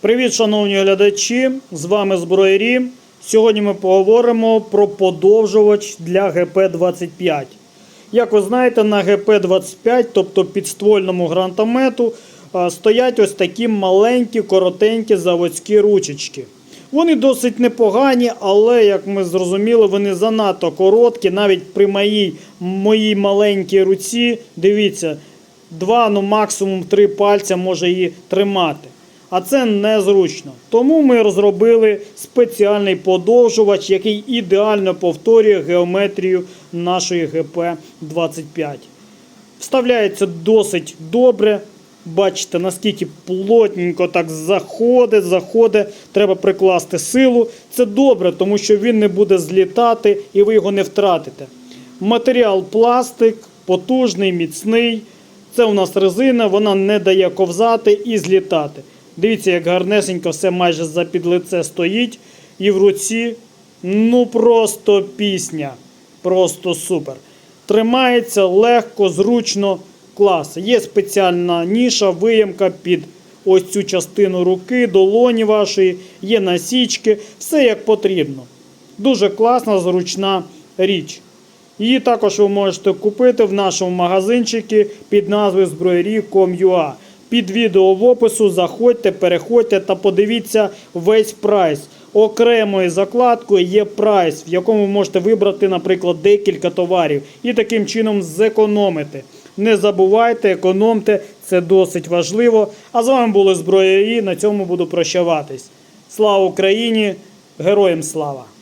Привіт, шановні глядачі! З вами Зброярі. Сьогодні ми поговоримо про подовжувач для ГП-25. Як ви знаєте, на ГП-25, тобто підствольному гранатомету, стоять ось такі маленькі, коротенькі заводські ручечки. Вони досить непогані, але, як ми зрозуміли, вони занадто короткі. Навіть при моїй, моїй маленькій руці, дивіться, два, ну максимум три пальця може її тримати. А це незручно. Тому ми розробили спеціальний подовжувач, який ідеально повторює геометрію нашої ГП-25. Вставляється досить добре. Бачите, наскільки плотненько так заходить, заходить. Треба прикласти силу. Це добре, тому що він не буде злітати і ви його не втратите. Матеріал пластик, потужний, міцний. Це у нас резина, вона не дає ковзати і злітати. Дивіться, як гарнесенько все майже за під лице стоїть. І в руці, ну просто пісня. Просто супер. Тримається легко, зручно, клас. Є спеціальна ніша, виємка під ось цю частину руки, долоні вашої, є насічки, все як потрібно. Дуже класна, зручна річ. Її також ви можете купити в нашому магазинчику під назвою зброярі.com.ua. Під відео в опису заходьте, переходьте та подивіться весь прайс. Окремою закладкою є прайс, в якому ви можете вибрати, наприклад, декілька товарів і таким чином зекономити. Не забувайте, економте, це досить важливо. А з вами були зброярі. На цьому буду прощаватись. Слава Україні! Героям слава!